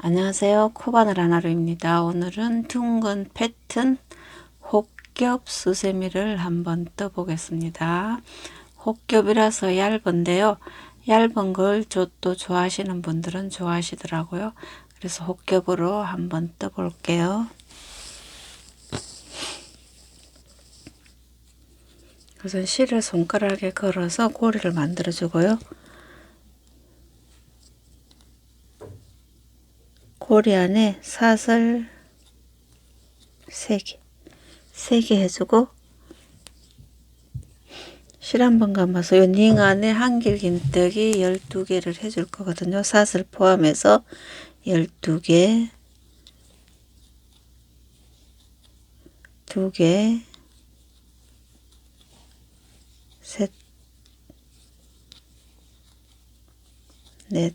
안녕하세요. 코바늘 하나루입니다. 오늘은 둥근 패튼 혹겹 수세미를 한번 떠 보겠습니다. 혹겹이라서 얇은데요. 얇은 걸또 좋아하시는 분들은 좋아하시더라고요. 그래서 혹겹으로 한번 떠 볼게요. 우선 실을 손가락에 걸어서 고리를 만들어 주고요. 고리 안에 사슬 3개 3개 해주고 실 한 번 감아서 요닝 안에 한길 긴뜨기 12개를 해줄 거거든요. 사슬 포함해서 12개 2개 셋 넷,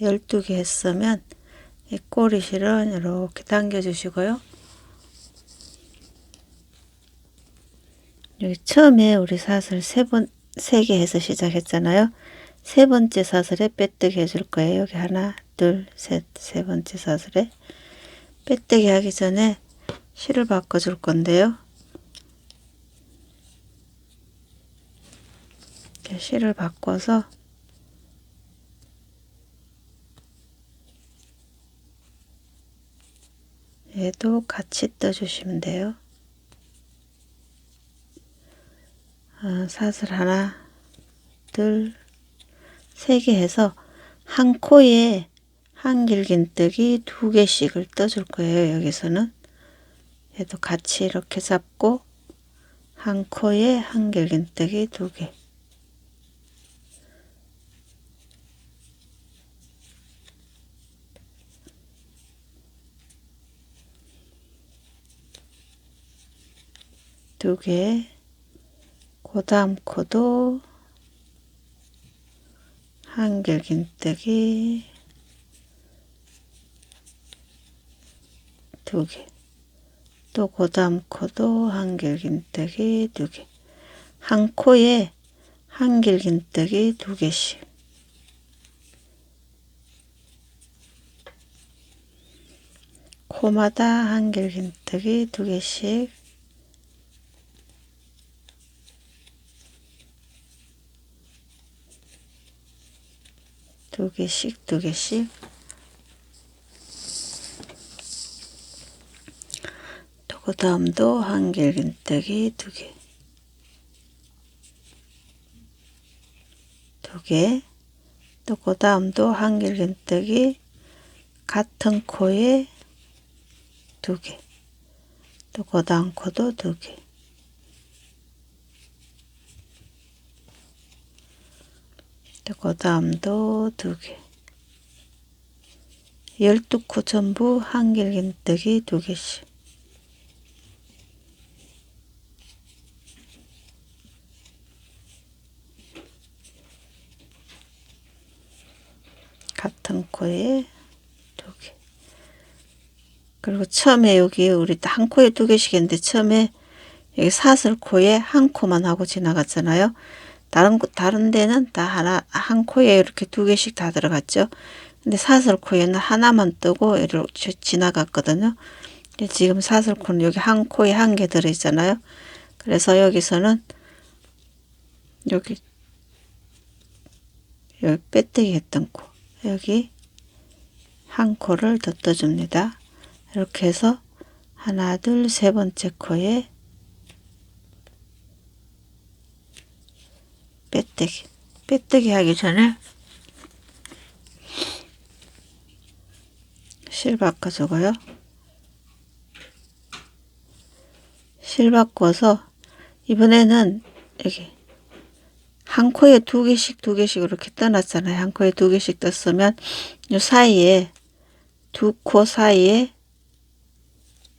열두 개 했으면 이 꼬리 실은 이렇게 당겨 주시고요. 여기 처음에 우리 사슬 세 번, 세 개 해서 시작했잖아요. 세 번째 사슬에 빼뜨기 해줄 거예요. 여기 하나, 둘, 셋, 세 번째 사슬에 빼뜨기 하기 전에 실을 바꿔줄 건데요. 실을 바꿔서 얘도 같이 떠주시면 돼요. 어, 사슬 하나, 둘, 세 개 해서 한 코에 한 길긴뜨기 두 개씩을 떠줄 거예요. 여기서는 얘도 같이 이렇게 잡고 한 코에 한 길긴뜨기 두 개. 두 개, 그 다음 코도 한길긴뜨기 두 개, 또 그 다음 코도 한길긴뜨기 두 개, 한 코에 한길긴뜨기 두 개씩. 코마다 한길긴뜨기 두 개씩 두 개씩 두 개씩. 또 그 다음도 한길긴뜨기 두 개, 두 개, 또 그 다음도 한길긴뜨기 같은 코에 두 개, 또 그 다음 코도 두 개, 그 다음도 두 개. 열두 코 전부 한 길긴뜨기 두 개씩. 같은 코에 두 개. 그리고 처음에 여기 우리 한 코에 두 개씩 했는데 처음에 여기 사슬 코에 한 코만 하고 지나갔잖아요. 다른 다른 데는 다 하나 한 코에 이렇게 두 개씩 다 들어갔죠. 근데 사슬 코에는 하나만 뜨고 이렇게 지나갔거든요. 지금 사슬 코는 여기 한 코에 한 개 들어 있잖아요. 그래서 여기서는 여기 여기 빼뜨기 했던 코 여기 한 코를 더 떠줍니다. 이렇게 해서 하나 둘 세 번째 코에 빼뜨기 빼뜨기 하기 전에 실 바꿔주고요 실 바꿔서 이번에는 여기 한 코에 두 개씩 두 개씩 이렇게 떠났잖아요. 한 코에 두 개씩 떴으면 요 사이에 두 코 사이에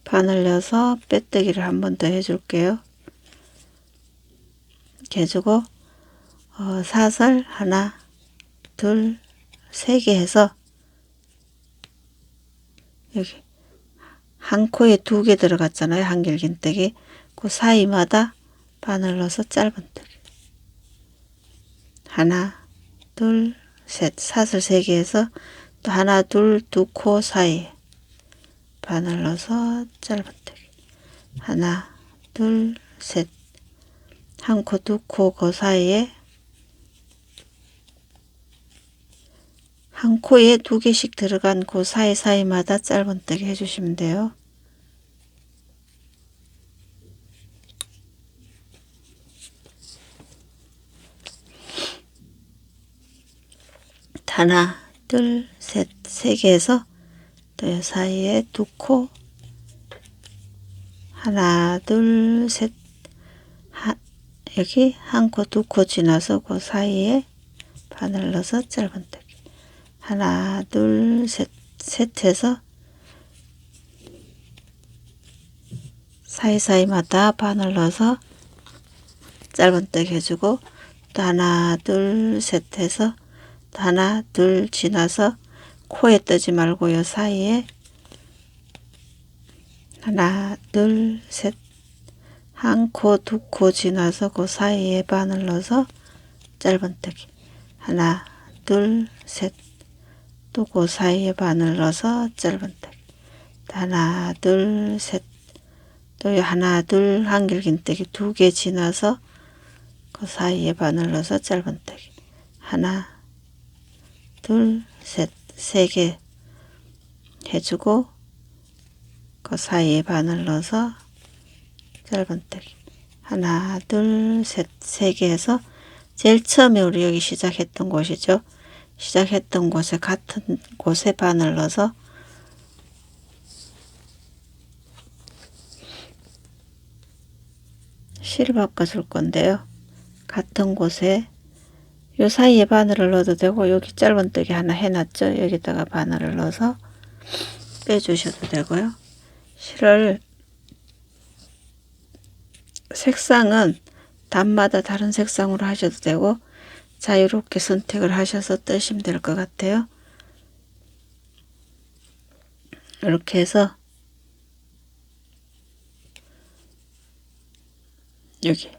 바늘 넣어서 빼뜨기를 한 번 더 해줄게요. 이렇게 해주고 어, 사슬 하나 둘 세 개 해서 여기 한 코에 두 개 들어갔잖아요. 한길긴뜨기 그 사이마다 바늘 넣어서 짧은 뜨기 하나 둘 셋. 사슬 세 개 해서 또 하나 둘 두 코 사이 바늘 넣어서 짧은 뜨기 하나 둘 셋. 한 코 두 코 그 사이에 한 코에 두 개씩 들어간 그 사이사이마다 짧은뜨기 해주시면 돼요. 하나, 둘, 셋, 세개 해서 또이 사이에 두 코, 하나, 둘, 셋, 하, 여기 한 코, 두 코 지나서 그 사이에 바늘 넣어서 짧은뜨기. 하나, 둘, 셋, 셋 해서 사이사이마다 바늘 넣어서 짧은뜨기 해주고 또 하나, 둘, 셋 해서 또 하나, 둘 지나서 코에 뜨지 말고 요 사이에 하나, 둘, 셋, 한 코, 두 코 지나서 그 사이에 바늘 넣어서 짧은뜨기 하나, 둘, 셋, 또 그 사이에 바늘 넣어서 짧은뜨기 하나, 둘, 셋, 또 하나, 둘, 한길긴뜨기 두 개 지나서 그 사이에 바늘 넣어서 짧은 뜨기. 하나, 둘, 셋, 세 개 해주고 그 사이에 바늘 넣어서 짧은 뜨기. 하나, 둘, 셋, 세 개 해서 제일 처음에 우리 여기 시작했던 곳이죠. 시작했던 곳에 같은 곳에 바늘 넣어서 실을 바꿔줄 건데요. 같은 곳에 요 사이에 바늘을 넣어도 되고 여기 짧은뜨기 하나 해놨죠. 여기다가 바늘을 넣어서 빼주셔도 되고요. 실을 색상은 단마다 다른 색상으로 하셔도 되고 자유롭게 선택을 하셔서 뜨시면 될 것 같아요. 이렇게 해서 여기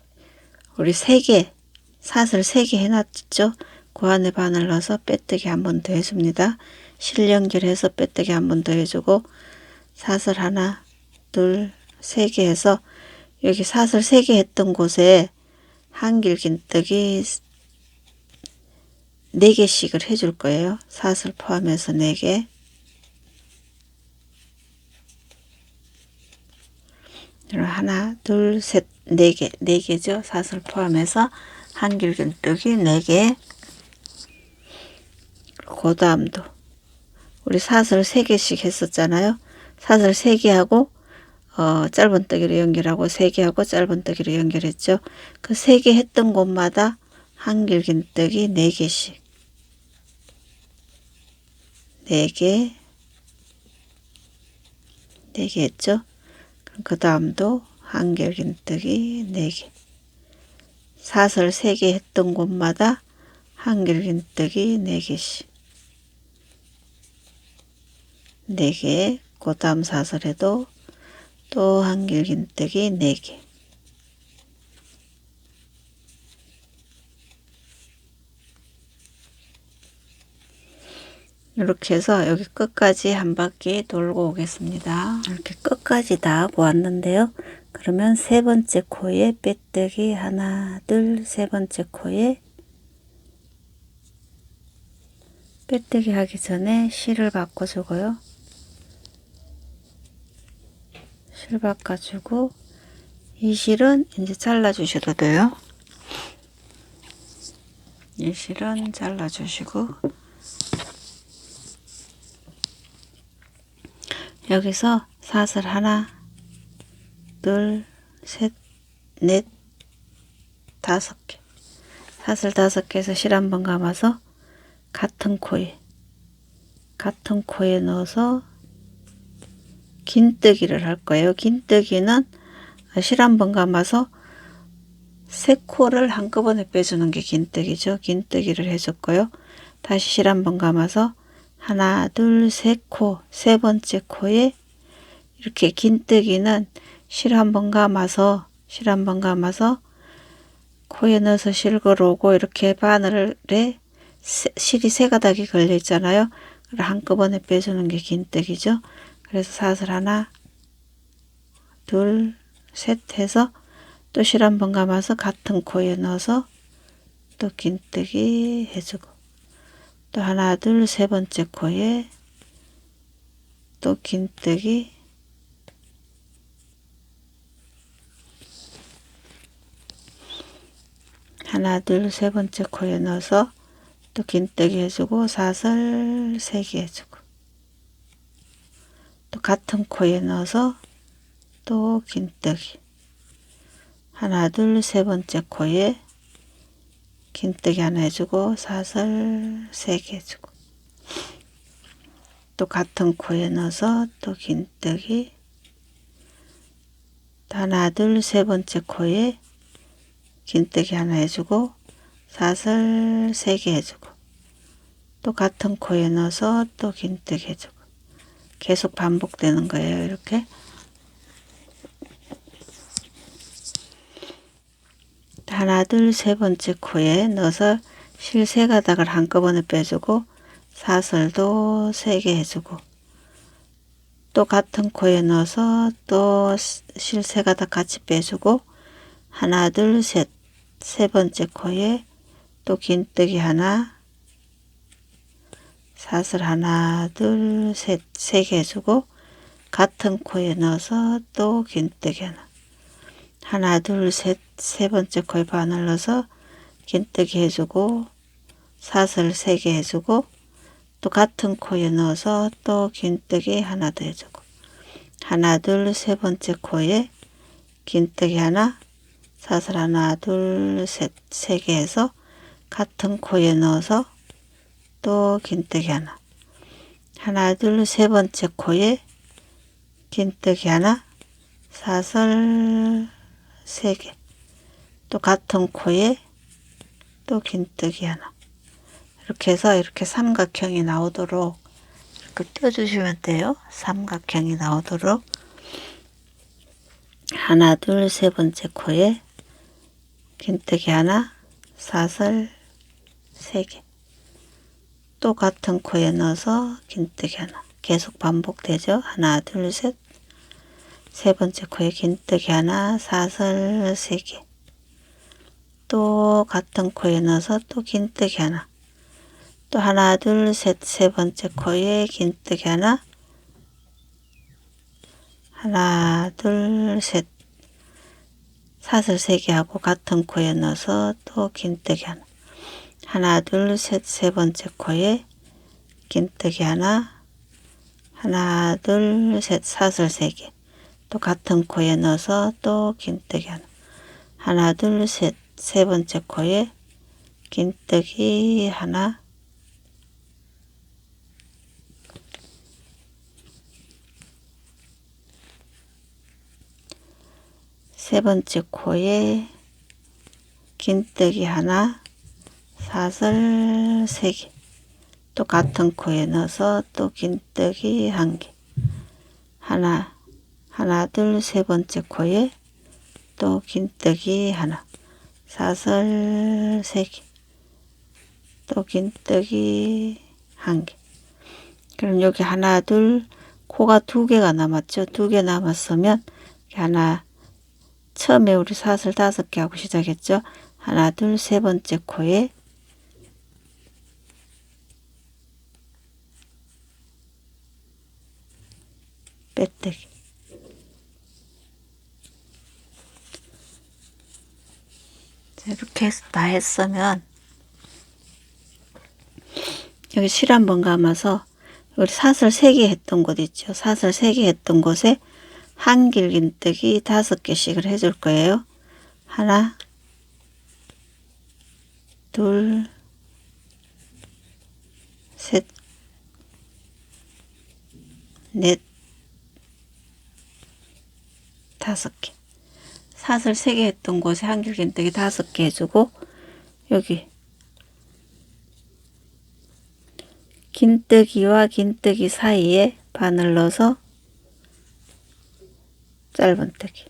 우리 세개 사슬 세개 해놨죠. 그 안에 바늘 넣어서 빼뜨기 한 번 더 해줍니다. 실 연결해서 빼뜨기 한 번 더 해주고 사슬 하나 둘 세 개 해서 여기 사슬 세 개 했던 곳에 한 길긴뜨기 네 개씩을 해줄 거예요. 사슬 포함해서 네 개. 그럼 하나, 둘, 셋, 네 개, 네 개죠. 사슬 포함해서 한길긴뜨기 네 개. 그 다음도 우리 사슬 세 개씩 했었잖아요. 사슬 세 개 하고 어, 짧은뜨기로 연결하고 세 개 하고 짧은뜨기로 연결했죠. 그 세 개 했던 곳마다 한길긴뜨기 네 개씩. 네 개, 네개 했죠? 그 다음도 한결긴뜨기 네 개. 사슬 세개 했던 곳마다 한결긴뜨기 네 개씩. 네 개, 그 다음 사슬에도 또 한길긴뜨기 네 개. 이렇게 해서 여기 끝까지 한 바퀴 돌고 오겠습니다. 이렇게 끝까지 다 하고 왔는데요. 그러면 세 번째 코에 빼뜨기 하나, 둘, 세 번째 코에 빼뜨기 하기 전에 실을 바꿔주고요. 실 바꿔주고 이 실은 이제 잘라주셔도 돼요. 이 실은 잘라주시고 여기서 사슬 하나, 둘, 셋, 넷, 다섯 개. 사슬 다섯 개에서 실 한 번 감아서 같은 코에 같은 코에 넣어서 긴뜨기를 할 거예요. 긴뜨기는 실 한 번 감아서 세 코를 한꺼번에 빼주는 게 긴뜨기죠. 긴뜨기를 해줬고요. 다시 실 한 번 감아서 하나, 둘, 세 코, 세 번째 코에 이렇게 긴뜨기는 실 한 번 감아서 실 한 번 감아서 코에 넣어서 실 걸어오고 이렇게 바늘에 세- 실이 세 가닥이 걸려 있잖아요. 그걸 한꺼번에 빼주는 게 긴뜨기죠. 그래서 사슬 하나, 둘, 셋 해서 또 실 한 번 감아서 같은 코에 넣어서 또 긴뜨기 해주고 또 하나, 둘, 세 번째 코에 또 긴뜨기. 하나, 둘, 세 번째 코에 넣어서 또 긴뜨기 해주고 사슬 세 개 해주고. 또 같은 코에 넣어서 또 긴뜨기. 하나, 둘, 세 번째 코에 긴뜨기 하나 해주고 사슬 세개 해주고. 또 같은 코에 넣어서 또 긴뜨기 또 하나, 둘, 세 번째 코에 긴뜨기 하나 해주고 사슬 세개 해주고. 또 같은 코에 넣어서 또 긴뜨기 해주고. 계속 반복되는 거예요 이렇게 하나 둘 세 번째 코에 넣어서 실세 가닥을 한꺼번에 빼주고 사슬도 세 개 해주고 또 같은 코에 넣어서 또 실세 가닥 같이 빼주고 하나 둘 셋 세 번째 코에 또 긴뜨기 하나 사슬 하나 둘 셋 세 개 해주고 같은 코에 넣어서 또 긴뜨기 하나. 하나 둘셋 세 번째 코에 바늘 넣어서 긴뜨기 해주고 사슬 세 개 해주고 또 같은 코에 넣어서 또 긴뜨기 하나 더 해주고. 하나 둘 세 번째 코에 긴뜨기 하나 사슬 하나 둘셋세 개 해서 같은 코에 넣어서 또 긴뜨기 하나. 하나 둘 세 번째 코에 긴뜨기 하나 사슬 세개 또 같은 코에 또 긴뜨기 하나. 이렇게 해서 이렇게 삼각형이 나오도록 이렇게 떼주시면 돼요. 삼각형이 나오도록. 하나 둘 세 번째 코에 긴뜨기 하나 사슬 세 개. 또 같은 코에 넣어서 긴뜨기 하나. 계속 반복되죠? 하나 둘 셋. 세 번째 코에 긴뜨기 하나 사슬 세개 또 같은 코에 넣어서 또 긴뜨기 하나. 또 하나 둘 셋 세 번째 코에 긴뜨기 하나. 하나 둘 셋. 사슬 세 개 하고 같은 코에 넣어서 또 긴뜨기 하나. 하나 둘 셋 세 번째 코에 긴뜨기 하나. 하나 둘 셋 사슬 세 개. 또 같은 코에 넣어서 또 긴뜨기 하나. 하나 둘 셋 세 번째 코에 긴뜨기 하나. 세 번째 코에 긴뜨기 하나. 사슬 세 개. 또 같은 코에 넣어서 또 긴뜨기 한 개. 하나. 하나 둘 세 번째 코에 또 긴뜨기 하나 사슬 세개또 긴뜨기 한 개. 그럼 여기 하나 둘 코가 두 개가 남았죠. 두 개 남았으면 하나 처음에 우리 사슬 다섯 개 하고 시작했죠. 하나 둘 세 번째 코에 빼뜨기 이렇게 해서 다 했으면 여기 실 한 번 감아서 우리 사슬 세개 했던 곳 있죠 사슬 세개 했던 곳에 한 길 긴뜨기 다섯 개씩을 해줄 거예요 하나 둘, 셋, 넷, 다섯 개. 사슬 세개 했던 곳에 한길긴뜨기 다섯 개 해주고 여기. 긴뜨기와 긴뜨기 사이에 바늘 넣어서 짧은뜨기.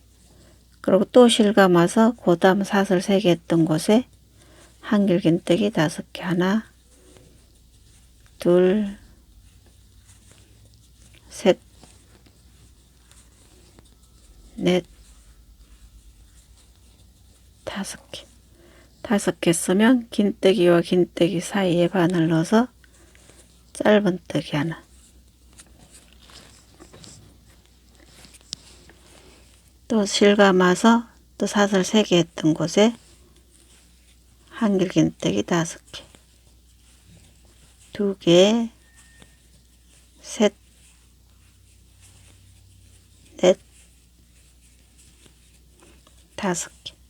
그리고 또 실감아서 그 다음 사슬 세개 했던 곳에 한길긴뜨기 다섯 개. 하나 둘 셋, 넷, 다섯 개. 다섯 개 쓰면 긴뜨기와 긴뜨기 사이에 바늘 넣어서 짧은 뜨기 하나. 또 실 감아서 또 사슬 세 개 했던 곳에 한길 긴뜨기 다섯 개. 두 개, 셋, 넷, 다섯 개.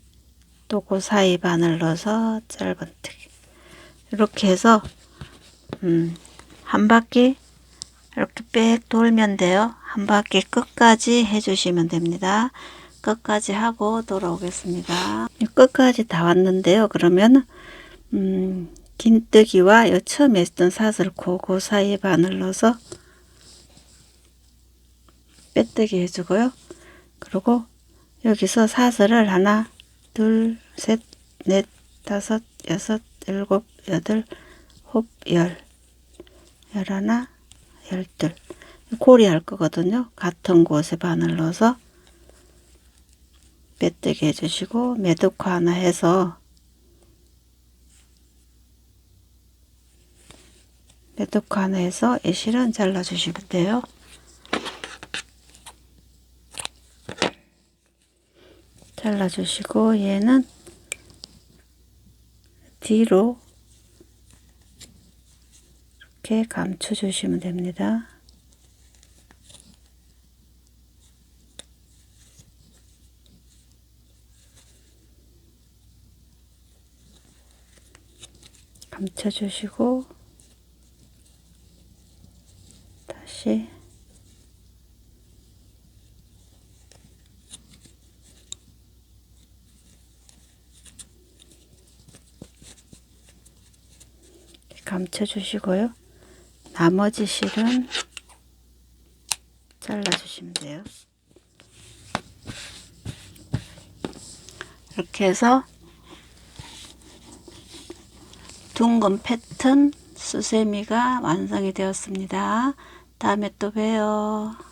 또 그 사이 바늘 넣어서 짧은뜨기. 이렇게 해서 음, 한 바퀴 이렇게 빽 돌면 돼요. 한 바퀴 끝까지 해주시면 됩니다. 끝까지 하고 돌아오겠습니다. 끝까지 다 왔는데요. 그러면 음, 긴뜨기와 요 처음에 했던 사슬 고그 사이에 바늘 넣어서 빼뜨기 해주고요. 그리고 여기서 사슬을 하나, 둘, 셋, 넷, 다섯, 여섯, 일곱, 여덟, 홉, 열, 열하나, 열둘. 고리 할 거거든요. 같은 곳에 바늘 넣어서 빼뜨기 해주시고 매듭코 하나 해서 매듭코 하나 해서 애실은 잘라주시면 돼요. 잘라주시고 얘는 뒤로 이렇게 감춰주시면 됩니다. 감춰주시고 다시 감춰주시고요. 나머지 실은 잘라주시면 돼요. 이렇게 해서 둥근 패턴 수세미가 완성이 되었습니다. 다음에 또 봬요.